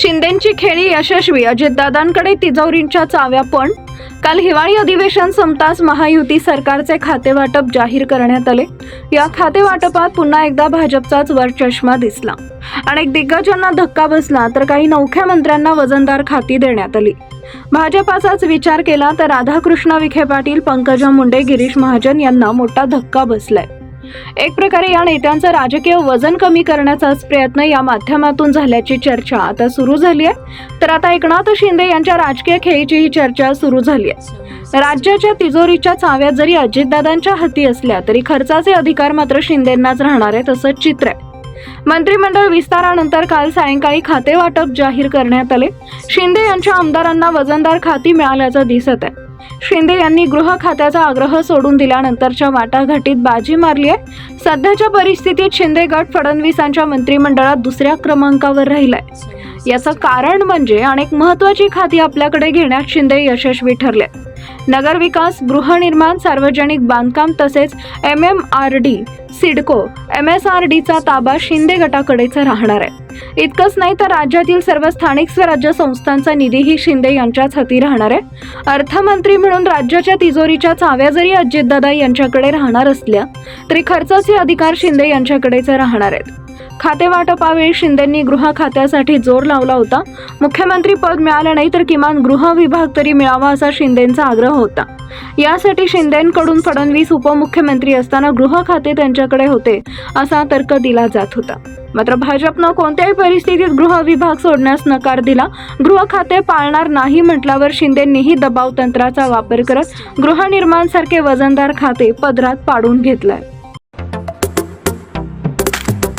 शिंदेंची खेळी यशस्वी. अजितदादांकडे तिजोरींच्या चाव्या पण. काल हिवाळी अधिवेशन संपताच महायुती सरकारचे खातेवाटप जाहीर करण्यात आले. या खातेवाटपात पुन्हा एकदा भाजपचाच वरचष्मा दिसला. अनेक दिग्गजांना धक्का बसला तर काही नवख्या मंत्र्यांना वजनदार खाती देण्यात आली. भाजपाचाच विचार केला तर राधाकृष्ण विखे पाटील पंकजा मुंडे गिरीश महाजन यांना मोठा धक्का बसलाय. एक प्रकारे या नेत्यांचं राजकीय वजन कमी करण्याचाच प्रयत्न या माध्यमातून झाल्याची चर्चा आता सुरू झाली आहे. तर आता एकनाथ शिंदे यांच्या राजकीय खेळीची ही चर्चा सुरू झाली आहे. राज्याच्या तिजोरीच्या चाव्यात जरी अजितदादांच्या हाती असल्या तरी खर्चाचे अधिकार मात्र शिंदेंनाच राहणार आहेत असं चित्र आहे. मंत्रिमंडळ विस्तारानंतर काल सायंकाळी खाते वाटप जाहीर करण्यात आले. शिंदे यांच्या आमदारांना वजनदार खाती मिळाल्याचं दिसत आहे. शिंदे यांनी गृह खात्याचा आग्रह सोडून दिल्यानंतरच्या वाटाघाटीत बाजी मारली आहे. सध्याच्या परिस्थितीत शिंदे गट फडणवीसांच्या मंत्रिमंडळात दुसऱ्या क्रमांकावर राहिलाय. याचं कारण म्हणजे अनेक महत्वाची खाती आपल्याकडे घेण्यात शिंदे यशस्वी ठरले. नगरविकास गृहनिर्माण सार्वजनिक बांधकाम तसेच M M R D CIDCO M S R डीचा ताबा शिंदे गटाकडेच राहणार आहे. इतकंच नाही तर राज्यातील सर्व स्थानिक स्वराज्य संस्थांचा निधीही शिंदे यांच्याच हाती राहणार आहे. अर्थमंत्री म्हणून राज्याच्या तिजोरीच्या चाव्या जरी अजितदादा यांच्याकडे राहणार असल्या तरी खर्चाचे अधिकार शिंदे यांच्याकडेच राहणार आहेत. खातेवाटपावेळी शिंदेंनी गृह खात्यासाठी जोर लावला होता. मुख्यमंत्री पद मिळालं नाही तर किमान गृह विभाग तरी मिळावा असा शिंदेंचा आग्रह होता. यासाठी शिंदेंकडून फडणवीस उपमुख्यमंत्री असताना गृह खाते त्यांच्याकडे होते असा तर्क दिला जात होता. मात्र भाजपनं कोणत्याही परिस्थितीत गृह विभाग सोडण्यास नकार दिला. गृह खाते पाळणार नाही म्हटल्यावर शिंदेंनीही दबाव तंत्राचा वापर करत गृहनिर्माणसारखे वजनदार खाते पदरात पाडून घेतलंय.